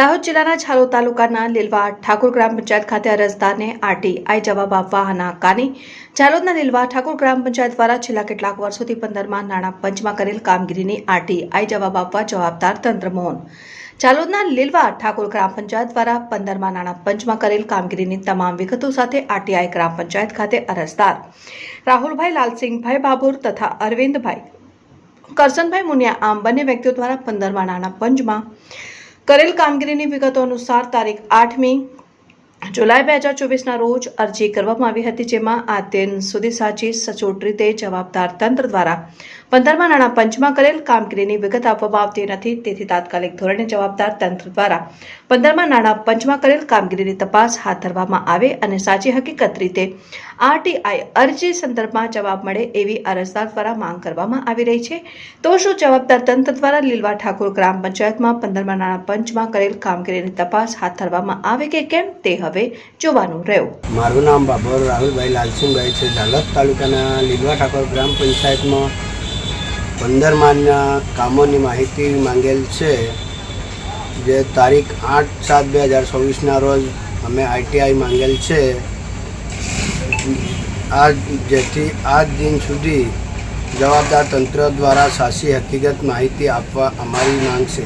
દાહોદ જિલ્લાના છાલો તાલુકાના લીલવા ઠાકોર ગ્રામ પંચાયત ખાતે અરજદારને આરટીઆઈ જવાબ આપવા હનાકાની. ચાલોદના લીલવા ઠાકોર ગ્રામ પંચાયત દ્વારા છેલ્લા કેટલાક વર્ષોથી પંદરમાં નાણાં પંચમાં કરેલ કામગીરીની આરટીઆઈ જવાબ આપવા જવાબદાર તંત્ર જાલોદના લીલવા ઠાકોર ગ્રામ પંચાયત દ્વારા પંદરમાં નાણાં પંચમાં કરેલ કામગીરીની તમામ વિગતો સાથે આરટીઆઈ ગ્રામ પંચાયત ખાતે અરજદાર. રાહુલભાઈ લાલસિંહભાઈ બાબુર તથા અરવિંદભાઈ કરસનભાઈ મુનિયા આમ બંને વ્યક્તિઓ દ્વારા પંદરમાં નાણાં પંચમાં કરેલ કામગીરીની વિગતો અનુસાર તારીખ આઠમી જુલાઈ બે હજાર ચોવીસના રોજ અરજી કરવામાં આવી હતી, જેમાં આ દિન સુધી સાચી, સચોટ રીતે જવાબદાર તંત્ર દ્વારા પંદરમાં નાણાં પંચમાં કરેલ કામગીરીની વિગત આપવામાં આવતી નથી. તેથી તાત્કાલિક ધોરણે જવાબદાર તંત્ર દ્વારા પંદરમાં નાણાં પંચમાં કરેલ કામગીરીની તપાસ હાથ ધરવામાં આવે અને સાચી હકીકત રીતે આરટીઆઈ અરજી સંદર્ભમાં જવાબ મળે એવી અરજદાર દ્વારા માંગ કરવામાં આવી રહી છે. તો શું જવાબદાર તંત્ર દ્વારા લીલવા ઠાકોર ગ્રામ પંચાયતમાં પંદરમાં નાણાં પંચમાં કરેલ કામગીરીની તપાસ હાથ ધરવામાં આવે કે કેમ તે હવે જોવાનું રહ્યું. મારું નામ બાબર રાહુલભાઈ લાલસિંહભાઈ છે. ઝાલોદ તાલુકાના લીલવા ઠાકોર ગ્રામ પંચાયતમાં પંદર માનના કામોની માહિતી માંગેલ છે. જે તારીખ આઠ સાત બે હજાર ચોવીસના રોજ અમે આઈટીઆઈ માંગેલ છે. આ જેથી આજ દિન સુધી જવાબદાર તંત્ર દ્વારા સાચી હકીકત માહિતી આપવા અમારી માંગ છે.